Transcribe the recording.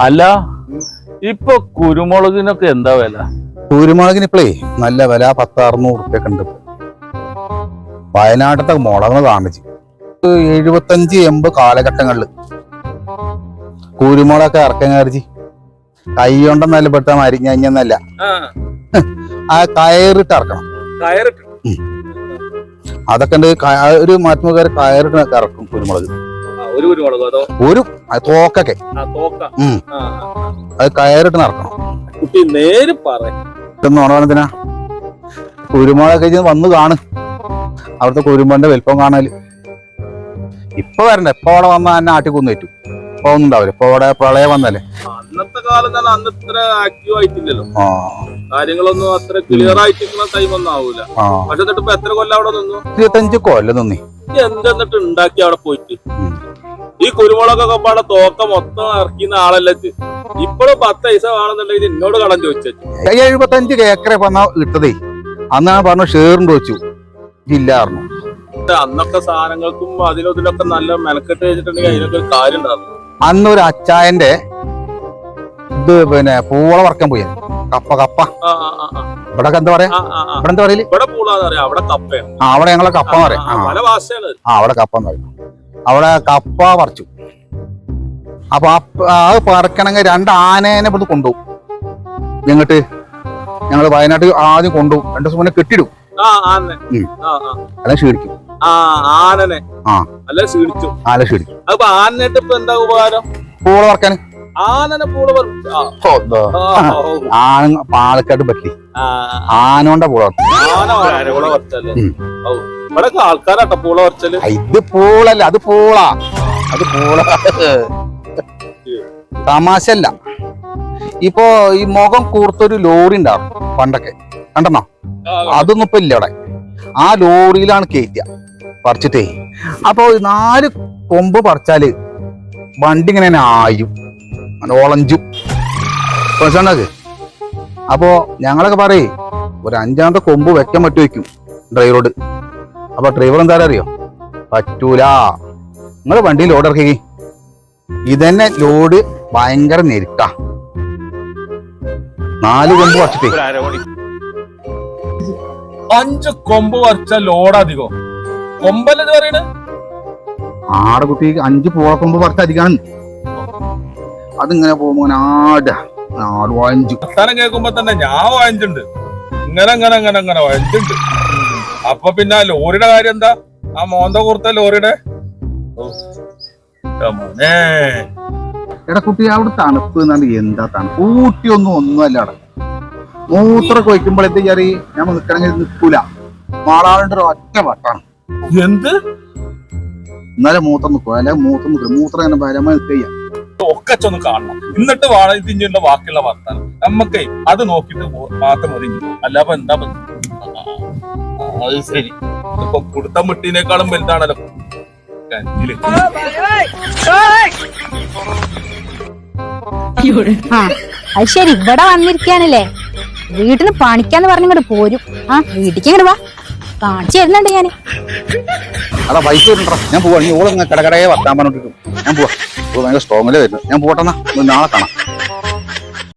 അല്ല ഇപ്പൊ കുരുമുളകിനൊക്കെ എന്താ വില? കുരുമുളകിന് ഇപ്പളേ നല്ല വില പത്താറുന്നൂറ് ഉറുപ്പ്യൊക്കെ ഉണ്ട് വയനാട്ടത്തെ വയനാട്ടിലത്തെ മുളക് കാണിച്ച്. എഴുപത്തഞ്ച് എൺപത് കാലഘട്ടങ്ങളിൽ കുരുമുളകൊക്കെ ഇറക്കാൻ കയറിച്ച് കൈ കൊണ്ടെന്നല്ല പെട്ട മരിഞ്ഞല്ല ആ. കയറിട്ട് ഇറക്കണം. കയറിട്ട്. അതൊക്കെ ഉണ്ട്. ഒരു മാറ്റുകാർ കയറിട്ട് ഇറക്കും കുരുമുളക്. ഒരു കുരുമുളക് അതോ ഒരു തോക്കൊക്കെ. ആ തോക്ക. ആ. അത് കയറിട്ട് നടക്കണം. കുട്ടി നേര് പറ. ഇതൊന്നും ഓണത്തിനാ കുരുമുളക് ഇജ്ജ് വന്ന് കാണ്. അവിടുത്തെ കുരുമുളന്റെ വലിപ്പം കാണൽ ഇപ്പൊ വരണ്ട. ഇപ്പൊ അവിടെ വന്ന എന്നെ ആട്ടിക്കൊന്നു പറ്റും ഇപ്പൊ ഒന്നും ഉണ്ടാവില്ല. ഇപ്പൊ അവിടെ പ്രളയം വന്നല്ലേ. അന്നത്തെ കാലം തന്നെ അന്ന് ഇത്ര ആക്റ്റീവ് ആയിട്ടില്ലല്ലോ. കാര്യങ്ങളൊന്നും അത്ര ക്ലിയർ ആയിട്ട് ടൈം ഒന്നും ആവൂല. പക്ഷെ ഇപ്പൊ എത്ര കൊല്ലം അവിടെ നിന്നു? ഇരുപത്തഞ്ച് കൊല്ലം നിന്നി. എന്തെന്നിട്ട് ഉണ്ടാക്കി അവിടെ പോയിട്ട്. ഈ കുരുമുളകൊക്കെ പാടെ തോക്ക മൊത്തം ഇറക്കുന്ന ആളല്ല. ഇപ്പോഴും പത്ത് പൈസ വേണമെന്നുണ്ടെങ്കിൽ എന്നോട് കടം ചോദിച്ചു. എഴുപത്തഞ്ച് ഏക്കറെ വന്ന ഇട്ടതേ. അന്ന് ഞാൻ പറഞ്ഞു ഷെയറിന് വെച്ചു. ഇല്ലായിരുന്നു. അന്നൊക്കെ സാധനങ്ങൾക്കും അതിലും ഇതിലൊക്കെ നല്ല മെനക്കെട്ട് വെച്ചിട്ടുണ്ടെങ്കിൽ അതിനൊക്കെ ഒരു കാര്യം ഉണ്ടാകും അന്ന് ഒരു അച്ചായന്റെ ഇത് പിന്നെ പൂവള വറക്കാൻ പോയി. കപ്പ കപ്പ. ഇവിടെ എന്താ പറയാ. ഇവിടെ എന്താ പറയൽ? ഇവിടെ പൂളാന്ന് അവിടെ കപ്പയാണ്. ആ അവിടെ ഞങ്ങളെ കപ്പ എന്ന് പറയും. ആ, അവിടെ കപ്പ എന്ന് പറയും. അവിടെ കപ്പ പറിച്ചു. അപ്പൊ ആ പറക്കണമെങ്കിൽ രണ്ട് ആനേനെ ഇവിടെ കൊണ്ടുപോകും എങ്ങോട്ട് ഞങ്ങൾ വയനാട്ടിൽ ആദ്യം കൊണ്ടുപോകും രണ്ടു ദിവസം മുന്നേ കെട്ടിടും അല്ല ക്ഷീണിക്കും. ആനനെ. ആ. അല്ല ക്ഷീണിച്ചു. ആന ക്ഷീണിക്കും. അപ്പൊ ആനനായിട്ട് ഇപ്പൊ എന്താ ഉപകാരം? പൂള വറക്കാൻ ആന പാലക്കാട് പറ്റി. ആ, ആനോണ്ട പൂള ആൾക്കാരാട്ടോ പൂള വറച്ചൽ ഇത് പൂളല്ല അത് പൂള. അത് പൂള. തമാശല്ല ഇപ്പോ ഈ മുഖം കൂർത്തൊരു ലോറി ഉണ്ടാവും പണ്ടൊക്കെ. കണ്ടെന്നോ അതൊന്നും ഇപ്പൊ ഇല്ല അവിടെ ആ ലോറിയിലാണ് കയറ്റുക പറിച്ചിട്ടേ. അപ്പൊ നാല് കൊമ്പ് പറിച്ചാൽ വണ്ടി ഇങ്ങനെ ആയും. ഒളഞ്ചും മനസ്സിലാക്ക് അപ്പോ ഞങ്ങളൊക്കെ പറയേ ഒരു അഞ്ചാമത്തെ കൊമ്പ് വെക്കാൻ പറ്റു വെക്കും ഡ്രൈവറോട് അപ്പൊ ഡ്രൈവർ എന്താ അറിയോ? പറ്റൂല. നിങ്ങൾ വണ്ടി ലോഡ് ഇറക്കി. ഇതന്നെ ലോഡ് ഭയങ്കര ഞെരുക്ക. നാല് കൊമ്പ് വച്ചിട്ട്. അഞ്ച് കൊമ്പ് വച്ച ലോഡ് അധികം. കൊമ്പല്ലേ പറയണേ? ആടെ കുട്ടി അഞ്ച് പൂളക്കൊമ്പ് പറിച്ച അധികമാണ് അതിങ്ങനെ പോകുമ്പോ ഇങ്ങനെ ആട ആട് വാഞ്ചു. വർത്താനം കേൾക്കുമ്പോ തന്നെ ഞാൻ വാങ്ങിച്ചിട്ടുണ്ട് ഇങ്ങനെ ഇങ്ങനെ ഇങ്ങനെ ഇങ്ങനെ വാങ്ങിച്ചിട്ടുണ്ട് അപ്പൊ പിന്നെ ആ ലോറിയുടെ കാര്യം എന്താ? ആ മോന്ത കൂർത്ത ലോറിയുടെ. എടാ കുട്ടി അവിടെ തണുപ്പ് എന്നാണ് എന്താ തണുപ്പ്? ഊട്ടി ഒന്നും ഒന്നുമല്ല അവിടെ. മൂത്രമൊക്കെ വയ്ക്കുമ്പോൾ എന്ത് ചെയ്യാറ് ഞാൻ നിൽക്കണമെങ്കിൽ നിൽക്കൂല മാളാളുടെ ഒറ്റ വട്ടാണ്. എന്ത്? എന്നാലും മൂത്രം നിൽക്കുക അല്ലെങ്കിൽ മൂത്രം നിൽക്കുക മൂത്രം ഇങ്ങനെ ഭാരമായി നിൽക്കുക ഒക്കെ ഒന്ന് കാണണം. എന്നിട്ട് വാഴ തിഞ്ഞുള്ള ബാക്കിയുള്ള വർത്താനം. നമ്മക്കേ അത് നോക്കിട്ട് മാത്രം മതി. അല്ലാപ്പൊ എന്താ അത് ശരി. ഇപ്പൊ കുടുത്ത മുട്ടിനേക്കാളും വലുതാണല്ലോ. ആ ശരി. ഇവിടെ വന്നിരിക്കാണല്ലേ വീട്ടിന് പണിക്കാന്ന് പറഞ്ഞിങ്ങോട്ട് പോരും. ആ വീട്ടിക്ക് ഇങ്ങോട്ട് വാ. കാണിച്ചു തരുന്നുണ്ട് ഞാൻ. അതാ പൈസ വരുന്നുണ്ടോ ഞാൻ പോവാ. നീ ഓളങ്ങ് കടകടയെ വർത്താൻ പറഞ്ഞിട്ട് ഞാൻ പോവാ. ഭയങ്കര സ്ട്രോങ്ങിലേ വരുന്നു ഞാൻ പോട്ടെന്നാ. നാളെ കാണാം.